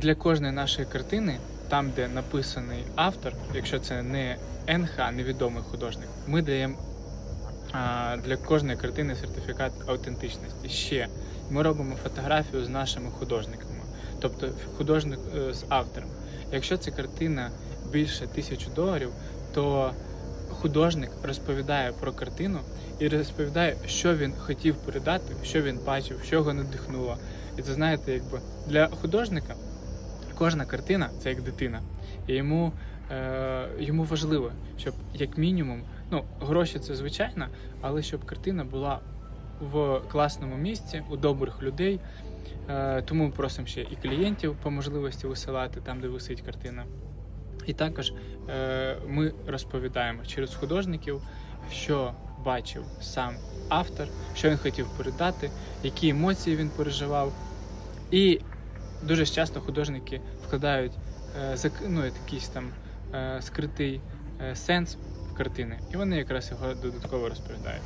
Для кожної нашої картини, там, де написаний автор, якщо це не НХ, невідомий художник, ми даємо для кожної картини сертифікат аутентичності. Ще ми робимо фотографію з нашими художниками, тобто художник е, з автором. Якщо ця картина більше тисячі доларів, то художник розповідає про картину і розповідає, що він хотів передати, що він бачив, що його надихнуло. І це знаєте, якби для художника кожна картина це як дитина. І йому, е, йому важливо, щоб як мінімум, ну, гроші це звичайно, але щоб картина була в класному місці, у добрих людей. Е, тому ми просимо ще і клієнтів по можливості висилати там, де висить картина. І також е, ми розповідаємо через художників, що бачив сам автор, що він хотів передати, які емоції він переживав. І дуже часто художники вкладають е, ну, якийсь там е, скритий е, сенс в картини, і вони якраз його додатково розповідають.